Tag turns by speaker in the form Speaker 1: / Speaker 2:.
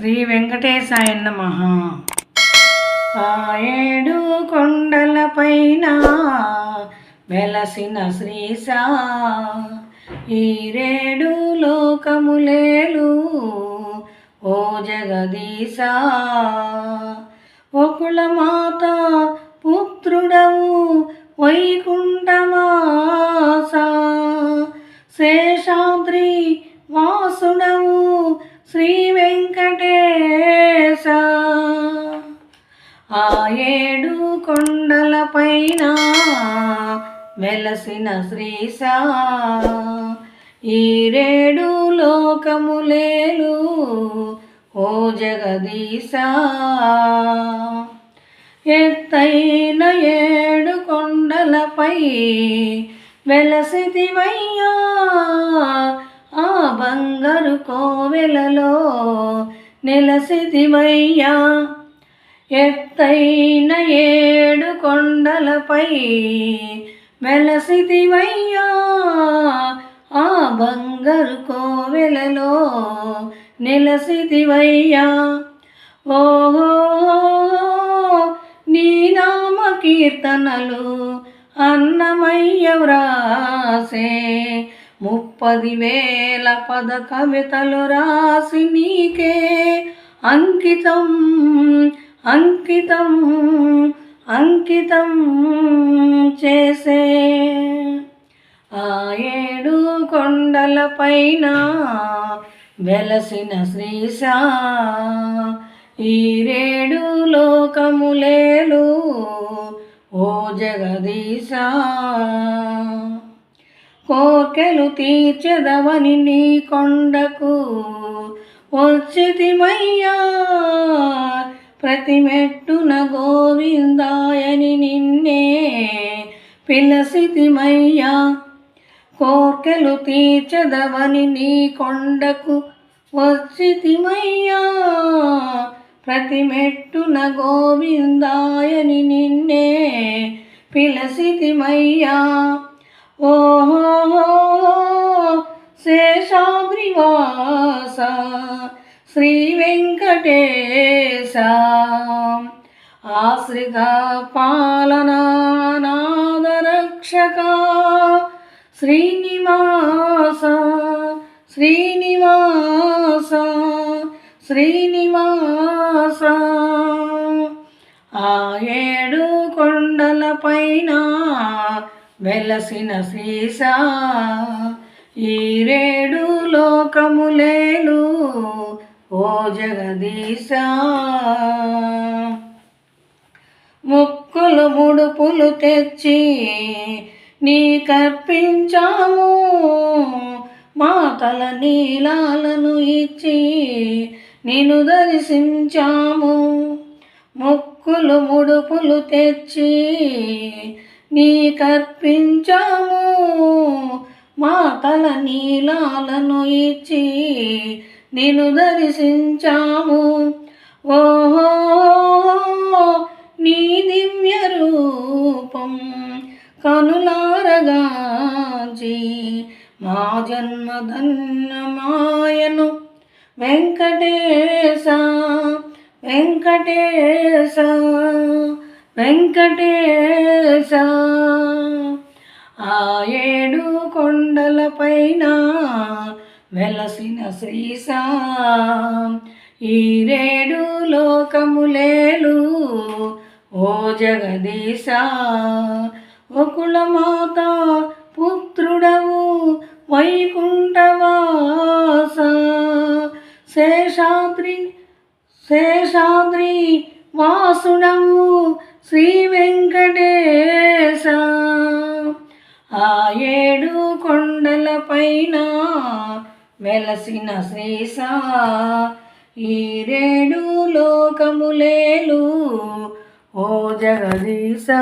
Speaker 1: శ్రీ వెంకటేశాయ నమ ఆ ఏడు కొండలపైన వెలసిన శ్రీశా. ఈ రేడు లోకములేలు ఓ జగదీశా. ఒకుల మాత పుత్రుడవు వైకుంఠమాస. శేషా ఏడు కొండలపైన వెలసిన శ్రీశా. ఈరేడు లోకములేలు ఓ జగదీశా. ఎత్తైన ఏడు కొండలపై వెలసిదివయ్యా ఆ బంగారు కోవెలలో నెలసిదివయ్యా ఎత్తైన ఏడు కొండలపై వెలసిదివయ్యా ఆ బంగారు కోవెలలో నెలసిదివయ్యా ఓహో నీ నామ కీర్తనలు అన్నమయ్య వ్రాసే ముప్పది వేల పద కవితలు రాసి నీకే అంకితం. అంకితం అంకితం చేసే ఆ ఏడు కొండలపైన వెలసిన శ్రీశా ఈ రేడు లోకములేలు ఓ జగదీశ. కోకెలు తీర్చెదవని నీ కొండకు వచ్చితిమయ్యా ప్రతి మెట్టున గోవిందాయని నిన్నే పిలసితిమయ్యా. కోర్కెలు తీర్చదవని నీ కొండకు వచ్చితిమయ్యా. ప్రతి మెట్టున గోవిందాయని నిన్నే పిలసితిమయ్యా. ఓహో శేషాద్రివాస శ్రీ వెంకటేశ ఆశ్రిత పాలనానాదరక్షక శ్రీనివాస శ్రీనివాస శ్రీనివాస. ఆ ఏడు కొండలపైన వెలసిన శ్రీశా ఈ రేడు లోకములేలు ఓ జగదీశ ముక్కులు ముడుపులు తెచ్చి నీ కర్పించాము. మాతల నీలాలను ఇచ్చి నిన్ను దర్శించాము. ముక్కులు ముడుపులు తెచ్చి నీ కర్పించాము. మాతల నీలాలను ఇచ్చి నిను దర్శించాము. ఓహో నీ దివ్య రూపం కనులారగాజీ మా జన్మధన్యమాయను వెంకటేశ వెంకటేశ వెంకటేశ. ఆ ఏడు కొండలపైన వెలసిన శ్రీసా ఈ రేడు లోకములేలు ఓ జగదీశ. ఒకులమాత పుత్రుడవు వైకుంఠవాస. శేషాద్రి శేషాద్రి వాసుడవు శ్రీ వెంకటేశ ఆ ఏడు కొండలపైన వెలసిన శ్రీసా ఈ రేడు లోకములేలు ఓ జగదీశా.